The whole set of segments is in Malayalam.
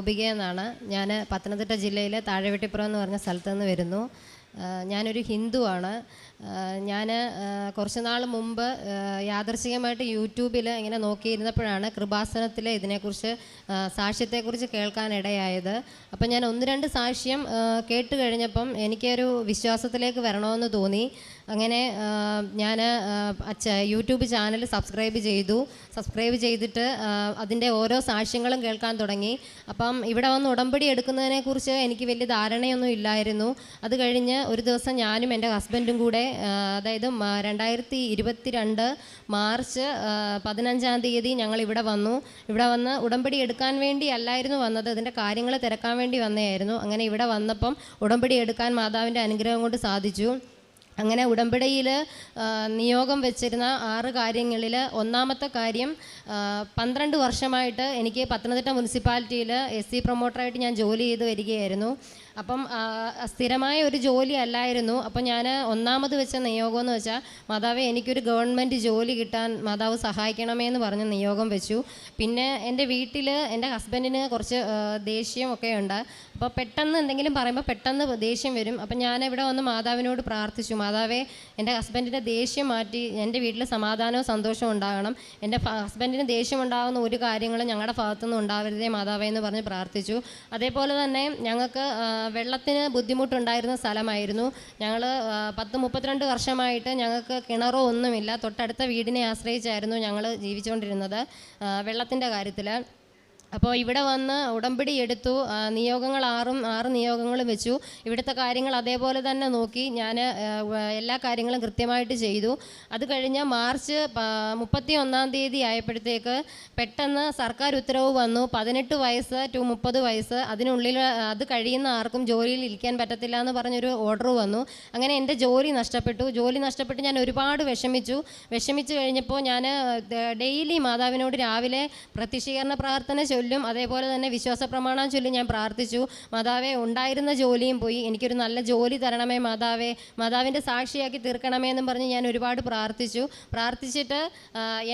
ഗോപിക എന്നാണ്. ഞാൻ പത്തനംതിട്ട ജില്ലയിലെ താഴെവെട്ടിപ്പുറം എന്ന് പറഞ്ഞ സ്ഥലത്ത് നിന്ന് വരുന്നു ഞാനൊരു ഹിന്ദുവാണ്. ഞാൻ കുറച്ച് നാൾ മുമ്പ് യാദർശികമായിട്ട് യൂട്യൂബിൽ ഇങ്ങനെ നോക്കിയിരുന്നപ്പോഴാണ് കൃപാസനത്തിലെ ഇതിനെക്കുറിച്ച് സാക്ഷ്യത്തെക്കുറിച്ച് കേൾക്കാനിടയായത്. അപ്പം ഞാൻ ഒന്ന് രണ്ട് സാക്ഷ്യം കേട്ട് കഴിഞ്ഞപ്പം എനിക്കൊരു വിശ്വാസത്തിലേക്ക് വരണമെന്ന് തോന്നി. അങ്ങനെ ഞാൻ അച്ഛ യൂട്യൂബ് ചാനൽ സബ്സ്ക്രൈബ് ചെയ്തു. സബ്സ്ക്രൈബ് ചെയ്തിട്ട് അതിന്റെ ഓരോ സാക്ഷ്യങ്ങളും കേൾക്കാൻ തുടങ്ങി. അപ്പം ഇവിടെ വന്ന് ഉടമ്പടി എടുക്കുന്നതിനെക്കുറിച്ച് എനിക്ക് വലിയ ധാരണയൊന്നും ഇല്ലായിരുന്നു. അത് കഴിഞ്ഞ് ഒരു ദിവസം ഞാനും എന്റെ ഹസ്ബൻഡും കൂടെ അതായത് രണ്ടായിരത്തി ഇരുപത്തി രണ്ട് മാർച്ച് പതിനഞ്ചാം തീയതി ഞങ്ങൾ ഇവിടെ വന്നു. ഇവിടെ വന്ന് ഉടമ്പടി എടുക്കാൻ വേണ്ടി അല്ലായിരുന്നു വന്നത്. ഇതിന്റെ കാര്യങ്ങൾ തിരക്കാൻ വേണ്ടി വന്നതായിരുന്നു. അങ്ങനെ ഇവിടെ വന്നപ്പം ഉടമ്പടി എടുക്കാൻ മാതാവിന്റെ അനുഗ്രഹം കൊണ്ട് സാധിച്ചു. അങ്ങനെ ഉടമ്പടിയിൽ നിയോഗം വെച്ചിരുന്ന ആറ് കാര്യങ്ങളിൽ ഒന്നാമത്തെ കാര്യം പന്ത്രണ്ട് വർഷമായിട്ട് എനിക്ക് പത്തനംതിട്ട മുനിസിപ്പാലിറ്റിയിൽ എസ് സി പ്രൊമോട്ടറായിട്ട് ഞാൻ ജോലി ചെയ്ത് വരികയായിരുന്നു. അപ്പം സ്ഥിരമായ ഒരു ജോലി അല്ലായിരുന്നു. അപ്പം ഞാൻ ഒന്നാമത് വെച്ച നിയോഗം എന്ന് വെച്ചാൽ മാതാവെ എനിക്കൊരു ഗവൺമെന്റ് ജോലി കിട്ടാൻ മാതാവ് സഹായിക്കണമേ എന്ന് പറഞ്ഞ് നിയോഗം വെച്ചു. പിന്നെ എന്റെ വീട്ടിൽ എന്റെ ഹസ്ബൻഡിന് കുറച്ച് ദേഷ്യമൊക്കെ ഉണ്ട്. അപ്പോൾ പെട്ടെന്ന് എന്തെങ്കിലും പറയുമ്പോൾ പെട്ടെന്ന് ദേഷ്യം വരും. അപ്പം ഞാൻ ഇവിടെ വന്ന് മാതാവിനോട് പ്രാർത്ഥിച്ചു. മാതാവേ എന്റെ ഹസ്ബൻഡിന്റെ ദേഷ്യം മാറ്റി എന്റെ വീട്ടിൽ സമാധാനവും സന്തോഷവും ഉണ്ടാകണം. എന്റെ ഹസ്ബൻഡിന് ദേഷ്യം ഉണ്ടാകുന്ന ഒരു കാര്യങ്ങളും ഞങ്ങളുടെ ഭാഗത്തുനിന്ന് ഉണ്ടാവരുതേ മാതാവേ എന്ന് പറഞ്ഞ് പ്രാർത്ഥിച്ചു. അതേപോലെ തന്നെ ഞങ്ങൾക്ക് വെള്ളത്തിന് ബുദ്ധിമുട്ടുണ്ടായിരുന്ന സ്ഥലമായിരുന്നു. ഞങ്ങൾ പത്ത് മുപ്പത്തിരണ്ട് വർഷമായിട്ട് ഞങ്ങൾക്ക് കിണറോ ഒന്നുമില്ല. തൊട്ടടുത്ത വീടിനെ ആശ്രയിച്ചായിരുന്നു ഞങ്ങൾ ജീവിച്ചുകൊണ്ടിരുന്നത് വെള്ളത്തിന്റെ കാര്യത്തിൽ അപ്പോൾ ഇവിടെ വന്ന് ഉടമ്പടി എടുത്തു നിയോഗങ്ങൾ ആറും ആറ് നിയോഗങ്ങളും വെച്ചു. ഇവിടുത്തെ കാര്യങ്ങൾ അതേപോലെ തന്നെ നോക്കി. ഞാൻ എല്ലാ കാര്യങ്ങളും കൃത്യമായിട്ട് ചെയ്തു. അത് കഴിഞ്ഞ് മാർച്ച് മുപ്പത്തി ഒന്നാം തീയതി ആയപ്പോഴത്തേക്ക് പെട്ടെന്ന് സർക്കാർ ഉത്തരവ് വന്നു. പതിനെട്ട് വയസ്സ് ടു മുപ്പത് വയസ്സ്. അതിനുള്ളിൽ അത് കഴിയുന്ന ആർക്കും ജോലിയിൽ ഇരിക്കാൻ പറ്റത്തില്ല എന്ന് പറഞ്ഞൊരു ഓർഡർ വന്നു. അങ്ങനെ എന്റെ ജോലി നഷ്ടപ്പെട്ടു. ജോലി നഷ്ടപ്പെട്ട് ഞാൻ ഒരുപാട് വിഷമിച്ചു. വിഷമിച്ചു കഴിഞ്ഞപ്പോൾ ഞാൻ ഡെയിലി മാതാവിനോട് രാവിലെ പ്രത്യക്ഷീകരണ പ്രാർത്ഥന ചൊല്ലും. അതേപോലെ തന്നെ വിശ്വാസ പ്രമാണം ചൊല്ലി. ഞാൻ പ്രാർത്ഥിച്ചു. മാതാവെ ഉണ്ടായിരുന്ന ജോലിയും പോയി. എനിക്കൊരു നല്ല ജോലി തരണമേ മാതാവേ. മാതാവിന്റെ സാക്ഷിയാക്കി തീർക്കണമേ എന്നും പറഞ്ഞ് ഞാൻ ഒരുപാട് പ്രാർത്ഥിച്ചു. പ്രാർത്ഥിച്ചിട്ട്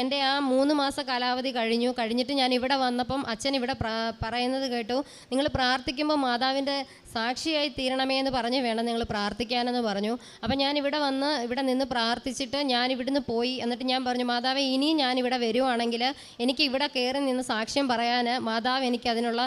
എന്റെ ആ മൂന്ന് മാസ കാലാവധി കഴിഞ്ഞു. കഴിഞ്ഞിട്ട് ഞാൻ ഇവിടെ വന്നപ്പം അച്ഛൻ ഇവിടെ പറയുന്നത് കേട്ടു. നിങ്ങൾ പ്രാർത്ഥിക്കുമ്പോൾ മാതാവിന്റെ സാക്ഷിയായി തീരണമേ എന്ന് പറഞ്ഞ് വേണം നിങ്ങൾ പ്രാർത്ഥിക്കാനെന്ന് പറഞ്ഞു. അപ്പം ഞാൻ ഇവിടെ വന്ന് ഇവിടെ നിന്ന് പ്രാർത്ഥിച്ചിട്ട് ഞാൻ ഇവിടുന്ന് പോയി. എന്നിട്ട് ഞാൻ പറഞ്ഞു മാതാവ് ഇനിയും ഞാൻ ഇവിടെ വരുവാണെങ്കിൽ എനിക്ക് ഇവിടെ കയറി നിന്ന് സാക്ഷ്യം പറയാൻ മാതാവ് എനിക്ക് അതിനുള്ള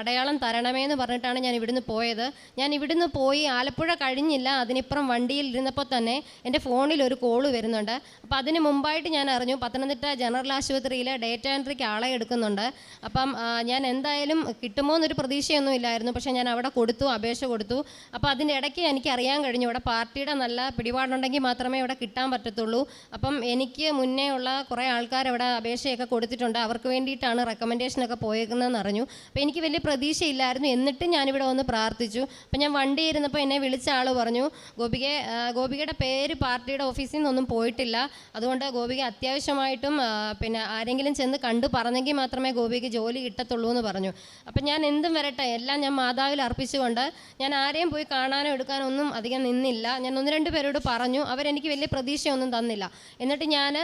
അടയാളം തരണമേ എന്ന് പറഞ്ഞിട്ടാണ് ഞാൻ ഇവിടുന്ന് പോയത്. ഞാൻ ഇവിടുന്ന് പോയി ആലപ്പുഴ കഴിഞ്ഞില്ല. അതിനിപ്പുറം വണ്ടിയിൽ ഇരുന്നപ്പോൾ തന്നെ എന്റെ ഫോണിൽ ഒരു കോൾ വരുന്നുണ്ട്. അപ്പോൾ അതിന് മുമ്പായിട്ട് ഞാൻ അറിഞ്ഞു പത്തനംതിട്ട ജനറൽ ആശുപത്രിയിൽ ഡേറ്റ എൻട്രിക്ക് ആളെ എടുക്കുന്നുണ്ട്. അപ്പം ഞാൻ എന്തായാലും കിട്ടുമോ എന്നൊരു പ്രതീക്ഷയൊന്നും ഇല്ലായിരുന്നു. പക്ഷേ ഞാൻ അവിടെ കൊടുത്തു. അപേക്ഷ കൊടുത്തു. അപ്പോൾ അതിനിടയ്ക്ക് എനിക്ക് അറിയാൻ കഴിഞ്ഞു ഇവിടെ പാർട്ടിയുടെ നല്ല പിടിപാടുണ്ടെങ്കിൽ മാത്രമേ ഇവിടെ കിട്ടാൻ പറ്റത്തുള്ളൂ. അപ്പം എനിക്ക് മുന്നേ ഉള്ള കുറേ ആൾക്കാർ ഇവിടെ അപേക്ഷയൊക്കെ കൊടുത്തിട്ടുണ്ട്. അവർക്ക് വേണ്ടിയിട്ടാണ് റെക്കമെൻഡേഷനൊക്കെ പോയേക്കുന്നതെന്ന് അറിഞ്ഞു. അപ്പോൾ എനിക്ക് വലിയ പ്രതീക്ഷയില്ലായിരുന്നു. എന്നിട്ടും ഞാനിവിടെ വന്ന് പ്രാർത്ഥിച്ചു. അപ്പോൾ ഞാൻ വണ്ടി ഇരുന്നപ്പോൾ എന്നെ വിളിച്ച ആൾ പറഞ്ഞു ഗോപികെ ഗോപികയുടെ പേര് പാർട്ടിയുടെ ഓഫീസിൽ നിന്നൊന്നും പോയിട്ടില്ല. അതുകൊണ്ട് ഗോപിക അത്യാവശ്യമായിട്ടും പിന്നെ ആരെങ്കിലും ചെന്ന് കണ്ടു പറഞ്ഞെങ്കിൽ മാത്രമേ ഗോപിക്ക് ജോലി കിട്ടത്തുള്ളൂ എന്ന് പറഞ്ഞു. അപ്പം ഞാൻ എന്തും വരട്ടെ എല്ലാം ഞാൻ മാതാവിൽ അർപ്പിച്ചുകൊണ്ട് ഞാൻ ആരെയും പോയി കാണാനോ എടുക്കാനോ ഒന്നും അധികം നിന്നില്ല. ഞാൻ ഒന്ന് രണ്ട് പേരോട് പറഞ്ഞു അവരെനിക്ക് വലിയ പ്രതീക്ഷയൊന്നും തന്നില്ല. എന്നിട്ട് ഞാൻ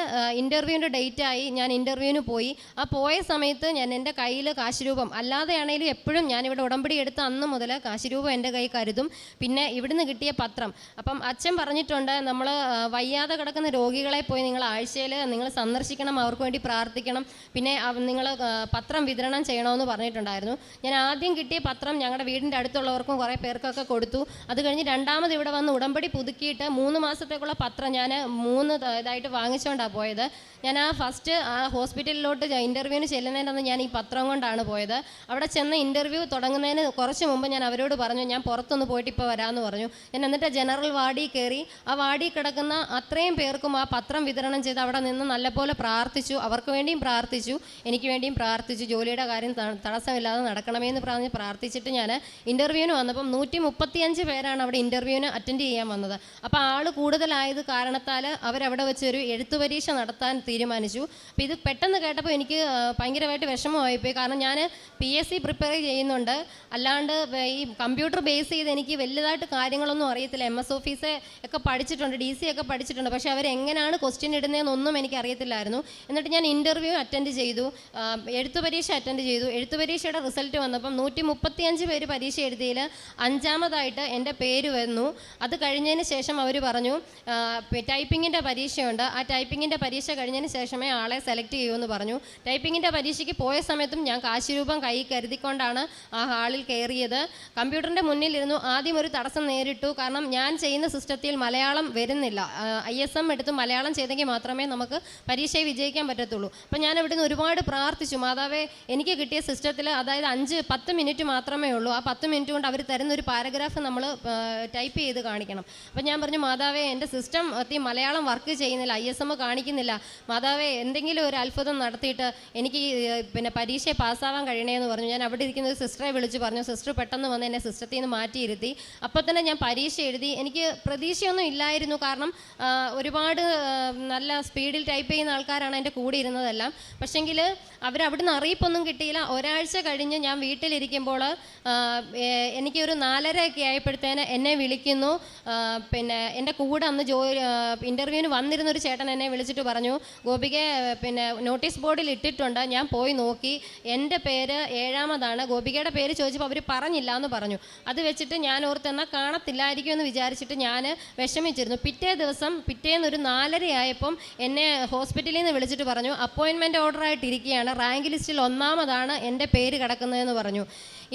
ഇന്റർവ്യൂവിന്റെ ഡേറ്റായി ഞാൻ ഇന്റർവ്യൂവിന് പോയി. ആ പോയ സമയത്ത് ഞാൻ എന്റെ കയ്യിൽ കാശുരൂപം അല്ലാതെയാണെങ്കിലും എപ്പോഴും ഞാനിവിടെ ഉടമ്പടി എടുത്ത അന്ന് മുതൽ കാശുരൂപം എന്റെ കൈ കരുതും. പിന്നെ ഇവിടുന്ന് കിട്ടിയ പത്രം. അപ്പം അച്ഛൻ പറഞ്ഞിട്ടുണ്ട് നമ്മൾ വയ്യാതെ കിടക്കുന്ന രോഗികളെ പോയി നിങ്ങൾ ആഴ്ചയിൽ നിങ്ങൾ സന്ദർശിക്കണം അവർക്ക് വേണ്ടി പ്രാർത്ഥിക്കണം. പിന്നെ നിങ്ങൾ പത്രം വിതരണം ചെയ്യണമെന്ന് പറഞ്ഞിട്ടുണ്ടായിരുന്നു. ഞാൻ ആദ്യം കിട്ടിയ പത്രം ഞങ്ങളുടെ വീടിന്റെ അടുത്തുള്ളവർക്കും കുറേ പേർക്കൊക്കെ കൊടുത്തു. അത് കഴിഞ്ഞ് രണ്ടാമത് ഇവിടെ വന്ന് ഉടമ്പടി പുതുക്കിയിട്ട് മൂന്ന് മാസത്തേക്കുള്ള പത്രം ഞാൻ മൂന്ന് ഇതായിട്ട് വാങ്ങിച്ചുകൊണ്ടാണ് പോയത്. ഞാൻ ആ ഫസ്റ്റ് ആ ഹോസ്പിറ്റലിലോട്ട് ഇന്റർവ്യൂവിന് ചെല്ലുന്നതിന്റെ ഞാൻ ഈ പത്രം കൊണ്ടാണ് പോയത്. അവിടെ ചെന്ന് ഇന്റർവ്യൂ തുടങ്ങുന്നതിന് കുറച്ച് മുമ്പ് ഞാൻ അവരോട് പറഞ്ഞു ഞാൻ പുറത്തൊന്ന് പോയിട്ട് ഇപ്പോൾ വരാമെന്ന് പറഞ്ഞു. ഞാൻ എന്നിട്ട് ജനറൽ വാർഡിൽ കയറി ആ വാർഡിൽ കിടക്കുന്ന അത്രയും പേർക്കും ആ പത്രം വിതരണം ചെയ്ത് അവിടെ നിന്ന് നല്ലപോലെ പ്രാർത്ഥിച്ചു. അവർക്ക് വേണ്ടിയും പ്രാർത്ഥിച്ചു. എനിക്ക് വേണ്ടിയും പ്രാർത്ഥിച്ചു. ജോലിയുടെ കാര്യം തടസ്സമില്ലാതെ നടക്കണമേ എന്ന് പറഞ്ഞ് പ്രാർത്ഥിച്ചിട്ട് ഞാൻ ഇന്റർവ്യൂവിന് വന്നപ്പം നൂറ്റി മുപ്പത്തിയഞ്ച് പേരാണ് അവിടെ ഇന്റർവ്യൂവിന് അറ്റൻഡ് ചെയ്യാൻ വന്നത്. അപ്പോൾ ആൾ കൂടുതലായത് കാരണത്താൽ അവരവിടെ വെച്ച് ഒരു എഴുത്തു പരീക്ഷ നടത്താൻ തീരുമാനിച്ചു. അപ്പോൾ ഇത് പെട്ടെന്ന് കേട്ടപ്പോൾ എനിക്ക് ഭയങ്കരമായിട്ട് വിഷമമായിപ്പോയി. കാരണം ഞാൻ പി എസ് സി പ്രിപ്പയർ ചെയ്യുന്നുണ്ട്. അല്ലാണ്ട് ഈ കമ്പ്യൂട്ടർ ബേസ് ചെയ്ത് എനിക്ക് വലുതായിട്ട് കാര്യങ്ങളൊന്നും അറിയത്തില്ല. എം എസ് ഓഫീസ് ഒക്കെ പഠിച്ചിട്ടുണ്ട് ഡി സി ഒക്കെ പഠിച്ചിട്ടുണ്ട്. പക്ഷേ അവരെങ്ങനെയാണ് ക്വസ്റ്റ്യൻ ഇടുന്നതെന്നൊന്നും എനിക്ക് അറിയത്തില്ലായിരുന്നു എന്നിട്ട് ഞാൻ ഇന്റർവ്യൂ അറ്റൻഡ് ചെയ്തു. എഴുത്തു പരീക്ഷ അറ്റൻഡ് ചെയ്തു. എഴുത്തു പരീക്ഷയുടെ റിസൾട്ട് വന്നപ്പം നൂറ്റി മുപ്പത്തിയഞ്ച് പേര് പരീക്ഷ എഴുതിയതിൽ അഞ്ചാമതായിട്ട് എന്റെ പേര് വന്നു. അത് കഴിഞ്ഞതിന് ശേഷം അവർ പറഞ്ഞു ടൈപ്പിങ്ങിന്റെ പരീക്ഷയുണ്ട്. ആ ടൈപ്പിങ്ങിന്റെ പരീക്ഷ കഴിഞ്ഞതിന് ശേഷമേ ആളെ സെലക്ട് ചെയ്യുമെന്ന് പറഞ്ഞു. ടൈപ്പിങ്ങിന്റെ പരീക്ഷയ്ക്ക് പോയ സമയത്തും ഞാൻ കാശുരൂപം കൈ കരുതിക്കൊണ്ടാണ് ആ ഹാളിൽ കയറിയത്. കമ്പ്യൂട്ടറിന്റെ മുന്നിലിരുന്നു. ആദ്യം ഒരു തടസ്സം നേരിട്ടു. കാരണം ഞാൻ ചെയ്യുന്ന സിസ്റ്റത്തിൽ മലയാളം വരുന്നില്ല. ഐ എസ് എം എടുത്ത് മലയാളം ചെയ്തെങ്കിൽ മാത്രമേ നമുക്ക് പരീക്ഷയെ വിജയിക്കാൻ പറ്റത്തുള്ളൂ. അപ്പം ഞാൻ അവിടുന്ന് ഒരുപാട് പ്രാർത്ഥിച്ചു. മാതാവേ എനിക്ക് കിട്ടിയ സിസ്റ്റത്തിൽ അതായത് അഞ്ച് പത്ത് മിനിറ്റ് മാത്രമേ ഉള്ളൂ. ആ പത്ത് മിനിറ്റ് കൊണ്ട് അവർ തരുന്ന ഒരു പാരഗ്രാഫ് നമ്മൾ ടൈപ്പ് ചെയ്ത് കാണിക്കണം. അപ്പം ഞാൻ പറഞ്ഞു മാതാവേ എന്റെ സിസ്റ്റം എത്തി മലയാളം വർക്ക് ചെയ്യുന്നില്ല ഐ എസ് എം കാണിക്കുന്നില്ല. മാതാവേ എന്തെങ്കിലും ഒരു അത്ഭുതം നടത്തിയിട്ട് എനിക്ക് പിന്നെ പരീക്ഷയെ പാസ്സാവാൻ കഴിയണേന്ന് പറഞ്ഞു. ഞാൻ അവിടെ ഇരിക്കുന്ന ഒരു സിസ്റ്ററെ വിളിച്ച് പറഞ്ഞു സിസ്റ്റർ പെട്ടെന്ന് വന്ന് എന്നെ സിസ്റ്റത്തിൽ നിന്ന് മാറ്റിയിരുത്തി. അപ്പോൾ തന്നെ ഞാൻ പരീക്ഷ എഴുതി. എനിക്ക് പ്രതീക്ഷയൊന്നും ഇല്ലായിരുന്നു. കാരണം ഒരുപാട് നല്ല സ്പീഡിൽ ടൈപ്പ് ചെയ്യുന്ന ആൾക്കാരാണ് എന്റെ കൂടെ ഇരുന്നതെല്ലാം. പക്ഷെങ്കിൽ അവരവിടുന്ന് അറിയിപ്പൊന്നും കിട്ടിയില്ല. ഒരാഴ്ച കഴിഞ്ഞ് ഞാൻ വീട്ടിലിരിക്കുമ്പോൾ ആ, ഒരു നാലര ഒക്കെ ആയപ്പോഴത്തേന് എന്നെ വിളിക്കുന്നു. പിന്നെ എന്റെ കൂടെ അന്ന് ജോ ഇന്റർവ്യൂവിന് വന്നിരുന്ന ഒരു ചേട്ടൻ എന്നെ വിളിച്ചിട്ട് പറഞ്ഞു ഗോപിക പിന്നെ നോട്ടീസ് ബോർഡിൽ ഇട്ടിട്ടുണ്ട് ഞാൻ പോയി നോക്കി. എന്റെ പേര് ഏഴാമതാണ്. ഗോപികയുടെ പേര് ചോദിച്ചപ്പോൾ അവർ പറഞ്ഞില്ല എന്ന് പറഞ്ഞു. അത് വെച്ചിട്ട് ഞാൻ ഓർത്ത് എന്നാൽ കാണത്തില്ലായിരിക്കും എന്ന് വിചാരിച്ചിട്ട് ഞാൻ വിഷമിച്ചിരുന്നു. പിറ്റേ ദിവസം പിറ്റേന്ന് ഒരു നാലര എന്നെ ഹോസ്പിറ്റലിൽ നിന്ന് വിളിച്ചിട്ട് പറഞ്ഞു അപ്പോയിൻമെന്റ് ഓർഡർ ആയിട്ടിരിക്കുകയാണ് റാങ്ക് ലിസ്റ്റിൽ ഒന്നാമതാണ് എന്റെ പേര് കിടക്കുന്നതെന്ന് പറഞ്ഞു.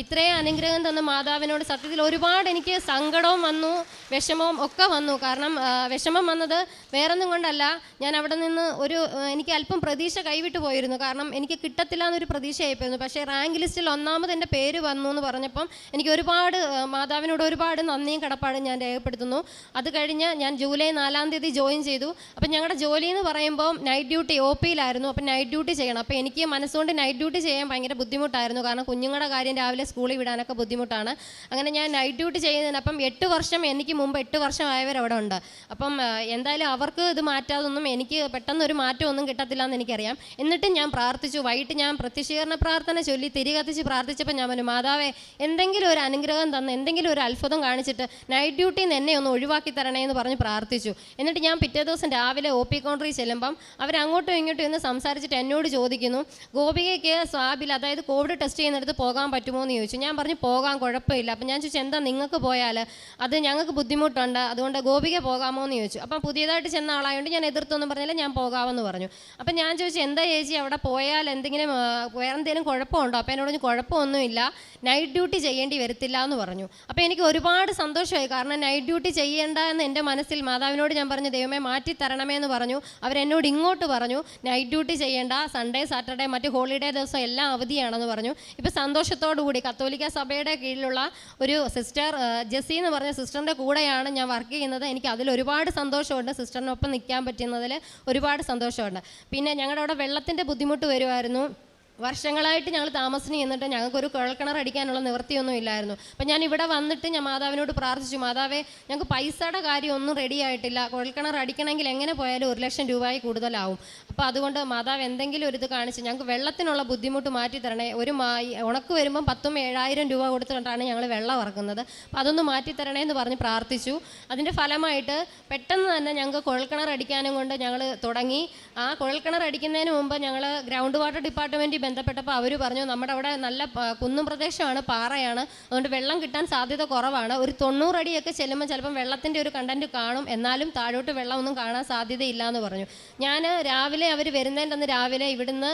ഇത്രയും അനുഗ്രഹം തന്ന മാതാവിനോട് സത്യത്തിൽ ഒരുപാട് എനിക്ക് സങ്കടവും വന്നു വിഷമവും ഒക്കെ വന്നു. കാരണം വിഷമം വന്നത് വേറൊന്നും കൊണ്ടല്ല. ഞാൻ അവിടെ നിന്ന് ഒരു എനിക്ക് അല്പം പ്രതീക്ഷ കൈവിട്ട് പോയിരുന്നു. കാരണം എനിക്ക് കിട്ടത്തില്ല എന്നൊരു പ്രതീക്ഷയായിപ്പോയിരുന്നു. പക്ഷേ റാങ്ക് ലിസ്റ്റിൽ ഒന്നാമത് എന്റെ പേര് വന്നു എന്ന് പറഞ്ഞപ്പം എനിക്ക് ഒരുപാട് മാതാവിനോട് ഒരുപാട് നന്ദിയും കടപ്പാടും ഞാൻ രേഖപ്പെടുത്തുന്നു. അത് കഴിഞ്ഞ് ഞാൻ ജൂലൈ നാലാം തീയതി ജോയിൻ ചെയ്തു. അപ്പം ഞങ്ങളുടെ ജോലി എന്ന് പറയുമ്പോൾ നൈറ്റ് ഡ്യൂട്ടി ഒ പിയിലായിരുന്നു. അപ്പം നൈറ്റ് ഡ്യൂട്ടി ചെയ്യണം. അപ്പോൾ എനിക്ക് മനസ്സുകൊണ്ട് നൈറ്റ് ഡ്യൂട്ടി ചെയ്യാൻ ഭയങ്കര ബുദ്ധിമുട്ടായിരുന്നു. കാരണം കുഞ്ഞുങ്ങളുടെ കാര്യം രാവിലെ സ്കൂളിൽ വിടാനൊക്കെ ബുദ്ധിമുട്ടാണ്. അങ്ങനെ ഞാൻ നൈറ്റ് ഡ്യൂട്ടി ചെയ്യുന്നതിന് അപ്പം എട്ട് വർഷം എനിക്ക് മുമ്പ് എട്ട് വർഷം ആയവർ അവിടെ ഉണ്ട്. അപ്പം എന്തായാലും അവർക്ക് ഇത് മാറ്റാതൊന്നും എനിക്ക് പെട്ടെന്ന് ഒരു മാറ്റമൊന്നും കിട്ടത്തില്ല എന്ന് എനിക്കറിയാം. എന്നിട്ടും ഞാൻ പ്രാർത്ഥിച്ചു. വൈകിട്ട് ഞാൻ പ്രത്യക്ഷീകരണ പ്രാർത്ഥന ചൊല്ലി തിരി കത്തിച്ച് പ്രാർത്ഥിച്ചപ്പോൾ ഞാൻ പറഞ്ഞു മാതാവേ എന്തെങ്കിലും ഒരു അനുഗ്രഹം തന്ന് എന്തെങ്കിലും ഒരു അത്ഭുതം കാണിച്ചിട്ട് നൈറ്റ് ഡ്യൂട്ടിയിൽ നിന്ന് എന്നെ ഒന്ന് ഒഴിവാക്കി തരണേ എന്ന് പറഞ്ഞ് പ്രാർത്ഥിച്ചു. എന്നിട്ട് ഞാൻ പിറ്റേ ദിവസം രാവിലെ ഒ പി കൗണ്ടറിൽ ചെല്ലുമ്പം അവരങ്ങോട്ടും ഇങ്ങോട്ടും ഇന്ന് സംസാരിച്ചിട്ട് എന്നോട് ചോദിക്കുന്നു ഗോപികയ്ക്ക് സ്വാബിൽ അതായത് കോവിഡ് ടെസ്റ്റ് ചെയ്യുന്നിടത്ത് പോകാൻ പറ്റുമോ എന്ന് ചോദിച്ചു. ഞാൻ പറഞ്ഞു പോകാൻ കുഴപ്പമില്ല. അപ്പം ഞാൻ ചോദിച്ചു എന്താ നിങ്ങൾക്ക് പോയാൽ? അത് ഞങ്ങൾക്ക് ബുദ്ധിമുട്ടുണ്ട്. അതുകൊണ്ട് ഗോപിക പോകാമോ? എന്ന് ചോദിച്ചു. അപ്പം പുതിയതായിട്ട് ചെന്ന ആളായതുകൊണ്ട് ഞാൻ എതിർത്തൊന്നും പറഞ്ഞില്ല ഞാൻ പോകാമെന്ന് പറഞ്ഞു. അപ്പം ഞാൻ ചോദിച്ചു എന്താ ചേച്ചി അവിടെ പോയാൽ എന്തെങ്കിലും വേറെ എന്തെങ്കിലും കുഴപ്പമുണ്ടോ? അപ്പം എന്നോട് കുഴപ്പമൊന്നുമില്ല. നൈറ്റ് ഡ്യൂട്ടി ചെയ്യേണ്ടി വരത്തില്ല എന്ന് പറഞ്ഞു. അപ്പോൾ എനിക്ക് ഒരുപാട് സന്തോഷമായി. കാരണം നൈറ്റ് ഡ്യൂട്ടി ചെയ്യേണ്ട എന്ന് എന്റെ മനസ്സിൽ മാതാവിനോട് ഞാൻ പറഞ്ഞു ദൈവമേ മാറ്റി തരണമേ എന്ന് പറഞ്ഞു. അവരെന്നോട് ഇങ്ങോട്ട് പറഞ്ഞു നൈറ്റ് ഡ്യൂട്ടി ചെയ്യേണ്ട സൺഡേ സാറ്റർഡേ മറ്റ് ഹോളിഡേ ദിവസം എല്ലാം അവധിയാണെന്ന് പറഞ്ഞു. ഇപ്പോൾ സന്തോഷത്തോടു കത്തോലിക്ക സഭയുടെ കീഴിലുള്ള ഒരു സിസ്റ്റർ ജെസ്സി എന്ന് പറഞ്ഞ സിസ്റ്ററിന്റെ കൂടെയാണ് ഞാൻ വർക്ക് ചെയ്യുന്നത്. എനിക്ക് അതിൽ ഒരുപാട് സന്തോഷമുണ്ട്. സിസ്റ്ററിനൊപ്പം നിൽക്കാൻ പറ്റുന്നതിൽ ഒരുപാട് സന്തോഷമുണ്ട്. പിന്നെ ഞങ്ങളുടെ അവിടെ വെള്ളത്തിന്റെ ബുദ്ധിമുട്ട് വരുമായിരുന്നു. വർഷങ്ങളായിട്ട് ഞങ്ങൾ താമസിന് ചെന്നിട്ട് ഞങ്ങൾക്കൊരു കുഴൽക്കിണർ അടിക്കാനുള്ള നിവൃത്തിയൊന്നും ഇല്ലായിരുന്നു. അപ്പം ഞാൻ ഇവിടെ വന്നിട്ട് ഞാൻ മാതാവിനോട് പ്രാർത്ഥിച്ചു. മാതാവേ ഞങ്ങൾക്ക് പൈസയുടെ കാര്യം ഒന്നും റെഡി ആയിട്ടില്ല. കുഴൽക്കിണർ അടിക്കണമെങ്കിൽ എങ്ങനെ പോയാലും ഒരു ലക്ഷം രൂപയിൽ കൂടുതലാവും. അപ്പോൾ അതുകൊണ്ട് മാതാവ് എന്തെങ്കിലും ഒരു ഇത് കാണിച്ച് ഞങ്ങൾക്ക് വെള്ളത്തിനുള്ള ബുദ്ധിമുട്ട് മാറ്റി തരണേ. ഒരു മാ ഉണക്ക് വരുമ്പം പത്തും ഏഴായിരം രൂപ കൊടുത്തിട്ടാണ് ഞങ്ങൾ വെള്ളം ഇറക്കുന്നത്. അപ്പോൾ അതൊന്ന് മാറ്റി തരണേ എന്ന് പറഞ്ഞ് പ്രാർത്ഥിച്ചു. അതിന്റെ ഫലമായിട്ട് പെട്ടെന്ന് തന്നെ ഞങ്ങൾക്ക് കുഴൽക്കിണർ അടിക്കാനും കൊണ്ട് ഞങ്ങൾ തുടങ്ങി. ആ കുഴൽക്കിണർ അടിക്കുന്നതിന് മുമ്പ് ഞങ്ങൾ ഗ്രൗണ്ട് വാട്ടർ ഡിപ്പാർട്ട്മെന്റിൽ ബന്ധപ്പെട്ടപ്പോൾ അവർ പറഞ്ഞു നമ്മുടെ അവിടെ നല്ല കുന്നും പ്രദേശമാണ് പാറയാണ്. അതുകൊണ്ട് വെള്ളം കിട്ടാൻ സാധ്യത കുറവാണ്. ഒരു തൊണ്ണൂറടിയൊക്കെ ചെല്ലുമ്പോൾ ചിലപ്പം വെള്ളത്തിന്റെ ഒരു കണ്ടന്റ് കാണും. എന്നാലും താഴോട്ട് വെള്ളമൊന്നും കാണാൻ സാധ്യതയില്ല എന്ന് പറഞ്ഞു. ഞാൻ രാവിലെ അവർ വരുന്നതിന്റെ അന്ന് രാവിലെ ഇവിടുന്ന്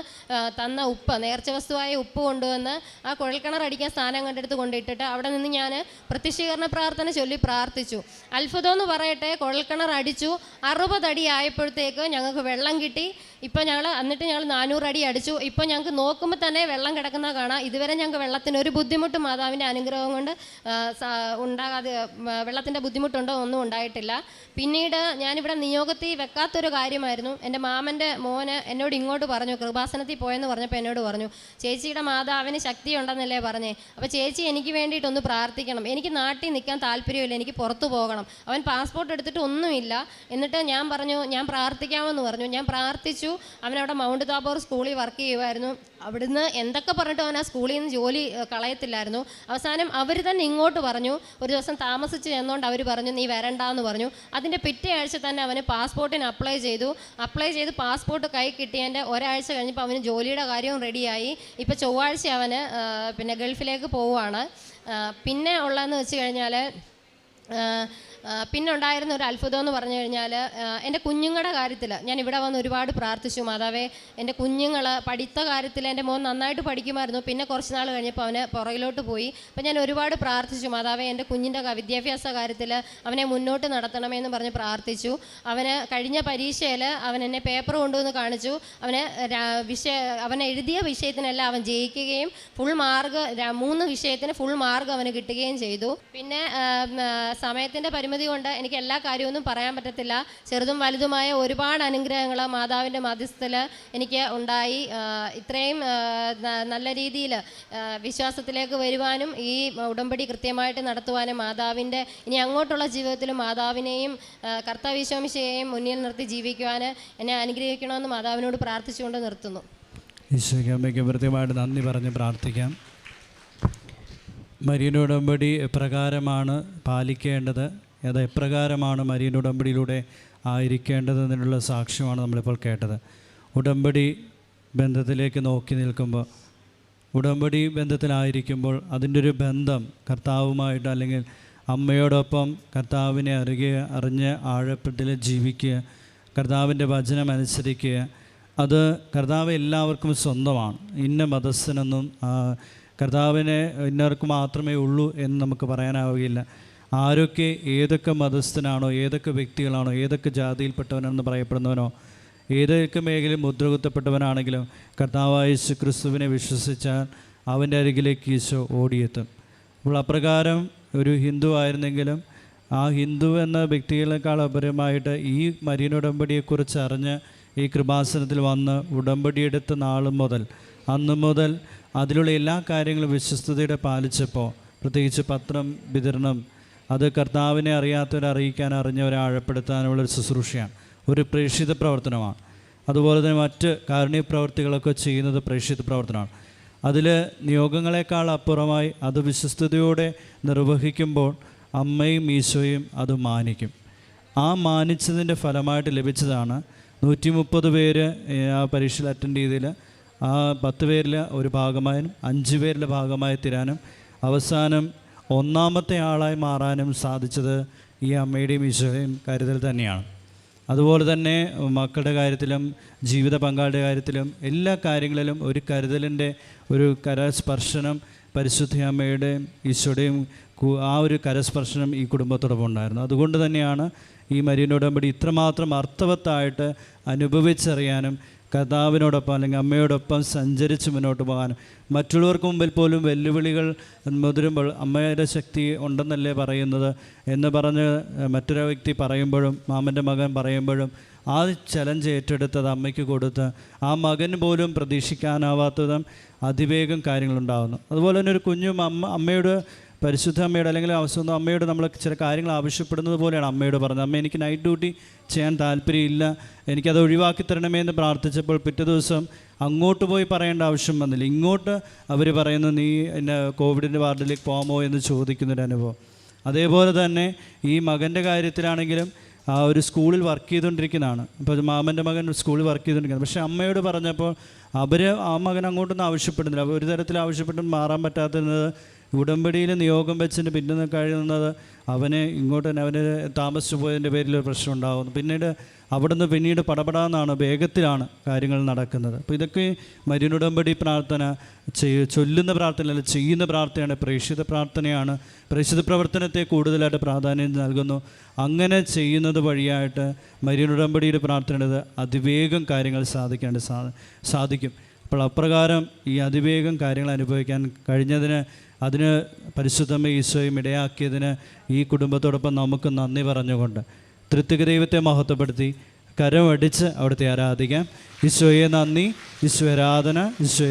തന്ന ഉപ്പ് നേർച്ച വസ്തുവായ ഉപ്പ് കൊണ്ടുവന്ന് ആ കുഴൽക്കിണർ അടിക്കാൻ സ്ഥാനം കണ്ടെടുത്ത് കൊണ്ടിട്ടിട്ട് അവിടെ നിന്ന് ഞാൻ പ്രത്യക്ഷീകരണ പ്രാർത്ഥന ചൊല്ലി പ്രാർത്ഥിച്ചു. അത്ഭുതം എന്ന് പറയട്ടെ കുഴൽക്കിണർ അടിച്ചു. അറുപതടി ആയപ്പോഴത്തേക്ക് ഞങ്ങൾക്ക് വെള്ളം കിട്ടി. ഇപ്പം ഞങ്ങൾ എന്നിട്ട് ഞങ്ങൾ നാനൂറ് അടി അടിച്ചു. ഇപ്പം ഞങ്ങൾക്ക് നോക്കുമ്പോൾ തന്നെ വെള്ളം കിടക്കുന്ന കാണാം. ഇതുവരെ ഞങ്ങൾക്ക് വെള്ളത്തിന് ഒരു ബുദ്ധിമുട്ട് മാതാവിന്റെ അനുഗ്രഹം കൊണ്ട് ഉണ്ടാകാതെ വെള്ളത്തിന്റെ ബുദ്ധിമുട്ടുണ്ടോ ഒന്നും ഉണ്ടായിട്ടില്ല. പിന്നീട് ഞാനിവിടെ നിയോഗത്തിൽ വെക്കാത്തൊരു കാര്യമായിരുന്നു. എന്റെ മാമന്റെ മോന് എന്നോട് ഇങ്ങോട്ട് പറഞ്ഞു കൃപാസനത്തിൽ പോയെന്ന് പറഞ്ഞപ്പോൾ എന്നോട് പറഞ്ഞു ചേച്ചിയുടെ മാതാവിന് ശക്തി ഉണ്ടെന്നല്ലേ പറഞ്ഞേ. അപ്പോൾ ചേച്ചി എനിക്ക് വേണ്ടിയിട്ടൊന്ന് പ്രാർത്ഥിക്കണം. എനിക്ക് നാട്ടിൽ നിൽക്കാൻ താല്പര്യമില്ല. എനിക്ക് പുറത്തു പോകണം. അവൻ പാസ്പോർട്ട് എടുത്തിട്ട് ഒന്നുമില്ല. എന്നിട്ട് ഞാൻ പറഞ്ഞു ഞാൻ പ്രാർത്ഥിക്കാമെന്ന് പറഞ്ഞു. ഞാൻ പ്രാർത്ഥിച്ചു. അവനവിടെ മൗണ്ട് താബോർ സ്കൂളിൽ വർക്ക് ചെയ്യുമായിരുന്നു അവിടുന്ന് എന്തൊക്കെ പറഞ്ഞിട്ട് അവൻ ആ സ്കൂളിൽ നിന്ന് ജോലി കളയത്തില്ലായിരുന്നു. അവസാനം അവർ തന്നെ ഇങ്ങോട്ട് പറഞ്ഞു. ഒരു ദിവസം താമസിച്ച് ചെന്നുകൊണ്ട് അവർ പറഞ്ഞു നീ വരണ്ടാന്ന് പറഞ്ഞു. അതിന്റെ പിറ്റേ ആഴ്ച തന്നെ അവന് പാസ്പോർട്ടിന് അപ്ലൈ ചെയ്തു. അപ്ലൈ ചെയ്ത് പാസ്പോർട്ട് കൈ കിട്ടിയതിന്റെ ഒരാഴ്ച കഴിഞ്ഞപ്പോൾ അവന് ജോലിയുടെ കാര്യവും റെഡിയായി ഇപ്പോൾ ചൊവ്വാഴ്ച അവന് പിന്നെ ഗൾഫിലേക്ക് പോവുകയാണ് പിന്നെ ഉള്ളതെന്ന് വെച്ച് കഴിഞ്ഞാൽ പിന്നെ ഉണ്ടായിരുന്ന ഒരു അത്ഭുതം എന്ന് പറഞ്ഞു കഴിഞ്ഞാൽ എന്റെ കുഞ്ഞുങ്ങളുടെ കാര്യത്തിൽ ഞാൻ ഇവിടെ വന്ന് ഒരുപാട് പ്രാർത്ഥിച്ചു. മാതാവേ എന്റെ കുഞ്ഞുങ്ങൾ പഠിത്ത കാര്യത്തിൽ എന്റെ മോൻ നന്നായിട്ട് പഠിക്കുമായിരുന്നു. പിന്നെ കുറച്ച് നാൾ കഴിഞ്ഞപ്പോൾ അവനെ പുറകിലോട്ട് പോയി. അപ്പം ഞാൻ ഒരുപാട് പ്രാർത്ഥിച്ചു. മാതാവേ എന്റെ കുഞ്ഞിന്റെ വിദ്യാഭ്യാസ കാര്യത്തിൽ അവനെ മുന്നോട്ട് നടത്തണമെന്ന് പറഞ്ഞ് പ്രാർത്ഥിച്ചു. അവന് കഴിഞ്ഞ പരീക്ഷയിൽ അവൻ എന്നെ പേപ്പർ കൊണ്ടുവന്ന് കാണിച്ചു. അവന് വിഷയ അവൻ എഴുതിയ വിഷയത്തിനെല്ലാം അവൻ ജയിക്കുകയും ഫുൾ മാർക്ക് മൂന്ന് വിഷയത്തിന് ഫുൾ മാർക്ക് അവന് കിട്ടുകയും ചെയ്തു. പിന്നെ സമയത്തിന്റെ പരിമിതി കൊണ്ട് എനിക്ക് എല്ലാ കാര്യമൊന്നും പറയാൻ പറ്റത്തില്ല. ചെറുതും വലുതുമായ ഒരുപാട് അനുഗ്രഹങ്ങൾ മാതാവിന്റെ മധ്യസ്ഥത്തിൽ എനിക്ക് ഉണ്ടായി. ഇത്രയും നല്ല രീതിയിൽ വിശ്വാസത്തിലേക്ക് വരുവാനും ഈ ഉടമ്പടി കൃത്യമായിട്ട് നടത്തുവാനും മാതാവിന്റെ ഇനി അങ്ങോട്ടുള്ള ജീവിതത്തിൽ മാതാവിനെയും കർത്തവിശ്വമിശയെയും മുന്നിൽ നിർത്തി ജീവിക്കുവാൻ എന്നെ അനുഗ്രഹിക്കണമെന്ന് മാതാവിനോട് പ്രാർത്ഥിച്ചുകൊണ്ട് നിർത്തുന്നു. ഈശോയ്ക്ക് അമ്മയ്ക്ക് കൃത്യമായിട്ട് നന്ദി പറഞ്ഞ് പ്രാർത്ഥിക്കാം. മരീന ഉടമ്പടി എപ്രകാരമാണ് പാലിക്കേണ്ടത്? അത് എപ്രകാരമാണ് മരീന ഉടമ്പടിയിലൂടെ ആയിരിക്കേണ്ടതെന്നുള്ള സാക്ഷ്യമാണ് നമ്മളിപ്പോൾ കേട്ടത്. ഉടമ്പടി ബന്ധത്തിലേക്ക് നോക്കി നിൽക്കുമ്പോൾ ഉടമ്പടി ബന്ധത്തിലായിരിക്കുമ്പോൾ അതിന്റെ ഒരു ബന്ധം കർത്താവുമായിട്ട് അല്ലെങ്കിൽ അമ്മയോടൊപ്പം കർത്താവിനെ അറിയുക അറിഞ്ഞ് ആഴപ്പെട്ടിൽ ജീവിക്കുക കർത്താവിന്റെ വചനം അനുസരിക്കുക അത് കർത്താവ് എല്ലാവർക്കും സ്വന്തമാണ്. ഇന്ന മതസ്ഥനൊന്നും കർത്താവിനെ ഇന്നവർക്ക് മാത്രമേ ഉള്ളൂ എന്ന് നമുക്ക് പറയാനാവുകയില്ല. ആരൊക്കെ ഏതൊക്കെ മതസ്ഥനാണോ ഏതൊക്കെ വ്യക്തികളാണോ ഏതൊക്കെ ജാതിയിൽപ്പെട്ടവനെന്ന് പറയപ്പെടുന്നവനോ ഏതൊക്കെ മേഖലയിൽ മുദ്രകുത്തപ്പെട്ടവനാണെങ്കിലും കർത്താവായ ക്രിസ്തുവിനെ വിശ്വസിച്ചാൽ അവന്റെ അരികിലേക്ക് ഈശോ ഓടിയെത്തും. അപ്പോൾ അപ്രകാരം ഒരു ഹിന്ദു ആയിരുന്നെങ്കിലും ആ ഹിന്ദു എന്ന വ്യക്തികളെക്കാൾ അപരമായിട്ട് ഈ മരീന ഉടമ്പടിയെക്കുറിച്ച് അറിഞ്ഞ് ഈ കൃപാസനത്തിൽ വന്ന് ഉടമ്പടിയെടുത്ത നാൾ മുതൽ അന്ന് മുതൽ അതിലുള്ള എല്ലാ കാര്യങ്ങളും വിശ്വസ്തയുടെ പാലിച്ചപ്പോൾ പ്രത്യേകിച്ച് പത്രം വിതരണം അത് കർത്താവിനെ അറിയാത്തവരെ അറിയിക്കാൻ അറിഞ്ഞവരെ ആഴപ്പെടുത്താനുള്ളൊരു ശുശ്രൂഷയാണ്. ഒരു പ്രേക്ഷിത പ്രവർത്തനമാണ്. അതുപോലെ തന്നെ മറ്റ് കാരുണ്യ പ്രവർത്തികളൊക്കെ ചെയ്യുന്നത് പ്രേക്ഷിത പ്രവർത്തനമാണ്. അതിൽ നിയോഗങ്ങളെക്കാൾ അപ്പുറമായി അത് വിശ്വസ്തയോടെ നിർവഹിക്കുമ്പോൾ അമ്മയും ഈശോയും അത് മാനിക്കും. ആ മാനിച്ചതിന്റെ ഫലമായിട്ട് ലഭിച്ചതാണ് നൂറ്റി മുപ്പത് പേര് ആ പരീക്ഷയിൽ അറ്റൻഡ് ചെയ്തതിൽ ആ പത്ത് പേരിൽ ഒരു ഭാഗമായും അഞ്ച് പേരിലെ ഭാഗമായി തീരാനും അവസാനം ഒന്നാമത്തെ ആളായി മാറാനും സാധിച്ചത് ഈ അമ്മയുടെയും ഈശോയും കരുതൽ തന്നെയാണ്. അതുപോലെ തന്നെ മക്കളുടെ കാര്യത്തിലും ജീവിത പങ്കാളിയുടെ കാര്യത്തിലും എല്ലാ കാര്യങ്ങളിലും ഒരു കരുതലിന്റെ ഒരു കരസ്പർശനം പരിശുദ്ധ അമ്മയുടെയും ഈശോയുടെയും ആ ഒരു കരസ്പർശനം ഈ കുടുംബത്തോടൊപ്പം ഉണ്ടായിരുന്നു. അതുകൊണ്ട് തന്നെയാണ് ഈ ഉടമ്പടി ഇത്രമാത്രം അർത്ഥവത്തായിട്ട് അനുഭവിച്ചറിയാനും കർത്താവിനോടൊപ്പം അല്ലെങ്കിൽ അമ്മയോടൊപ്പം സഞ്ചരിച്ച് മുന്നോട്ട് പോകാനും മറ്റുള്ളവർക്ക് മുമ്പിൽ പോലും വെല്ലുവിളികൾ മുതിരുമ്പോൾ അമ്മയുടെ ശക്തി ഉണ്ടെന്നല്ലേ പറയുന്നത് എന്ന് പറഞ്ഞ് മറ്റൊരു വ്യക്തി പറയുമ്പോഴും മാമന്റെ മകൻ പറയുമ്പോഴും ആ ചലഞ്ച് ഏറ്റെടുത്തത് അമ്മയ്ക്ക് കൊടുത്ത് ആ മകന് പോലും പ്രതീക്ഷിക്കാനാവാത്തതും അതിവേഗം കാര്യങ്ങളുണ്ടാകുന്നു അതുപോലെ തന്നെ ഒരു കുഞ്ഞും അമ്മ അമ്മയോട് പരിശുദ്ധ അമ്മയോട് അല്ലെങ്കിൽ സ്വന്തം അമ്മയോട് നമ്മൾ ചില കാര്യങ്ങൾ ആവശ്യപ്പെടുന്നത് പോലെയാണ് അമ്മയോട് പറഞ്ഞത്. അമ്മ എനിക്ക് നൈറ്റ് ഡ്യൂട്ടി ചെയ്യാൻ താല്പര്യമില്ല. എനിക്കത് ഒഴിവാക്കി തരണമേ എന്ന് പ്രാർത്ഥിച്ചപ്പോൾ പിറ്റേ ദിവസം അങ്ങോട്ട് പോയി പറയേണ്ട ആവശ്യം വന്നില്ല. ഇങ്ങോട്ട് അവർ പറയുന്നു നീ എന്നെ കോവിഡിന്റെ വാർഡിലേക്ക് പോകാമോ? എന്ന് ചോദിക്കുന്നൊരു അനുഭവം. അതേപോലെ തന്നെ ഈ മകന്റെ കാര്യത്തിലാണെങ്കിലും ആ ഒരു സ്കൂളിൽ വർക്ക് ചെയ്തുകൊണ്ടിരിക്കുന്നതാണ്. ഇപ്പോൾ മാമന്റെ മകൻ സ്കൂളിൽ വർക്ക് ചെയ്തുകൊണ്ടിരിക്കുന്നത് പക്ഷേ അമ്മയോട് പറഞ്ഞപ്പോൾ അവർ ആ മകൻ അങ്ങോട്ടൊന്നും ആവശ്യപ്പെടുന്നില്ല. ഒരു തരത്തിൽ ആവശ്യപ്പെട്ടും മാറാൻ പറ്റാത്തത് ഉടമ്പടിയിൽ നിയോഗം വെച്ചിട്ട് പിന്നെ കഴിയുന്നത് അവനെ ഇങ്ങോട്ട് തന്നെ അവന് താമസിച്ചു പോയതിന്റെ പേരിൽ ഒരു പ്രശ്നം ഉണ്ടാകുന്നു പിന്നീട് അവിടുന്ന് പിന്നീട് പടപടാന്നാണ് വേഗത്തിലാണ് കാര്യങ്ങൾ നടക്കുന്നത്. അപ്പോൾ ഇതൊക്കെ മരുന്നുടമ്പടി പ്രാർത്ഥന ചൊല്ലുന്ന പ്രാർത്ഥനയല്ല ചെയ്യുന്ന പ്രാർത്ഥനയാണ് പ്രേക്ഷിത പ്രാർത്ഥനയാണ്. പ്രേക്ഷിത പ്രവർത്തനത്തെ കൂടുതലായിട്ട് പ്രാധാന്യം നൽകുന്നു. അങ്ങനെ ചെയ്യുന്നത് വഴിയായിട്ട് മരുന്നുടമ്പടിയുടെ പ്രാർത്ഥനയുടെ അതിവേഗം കാര്യങ്ങൾ സാധിക്കാണ്ട് സാധിക്കും. അപ്പോൾ അപ്രകാരം ഈ അതിവേഗം കാര്യങ്ങൾ അനുഭവിക്കാൻ കഴിഞ്ഞതിന് അതിന് പരിശുദ്ധമ ഈശോയും ഇടയാക്കിയതിന് ഈ കുടുംബത്തോടൊപ്പം നമുക്ക് നന്ദി പറഞ്ഞുകൊണ്ട് തൃത്വിക ദൈവത്തെ മഹത്വപ്പെടുത്തി കരമടിച്ച് അവിടുത്തെ ആരാധിക്കാം. ഈശോയെ നന്ദി ഈശോ ആരാധന ഈശോ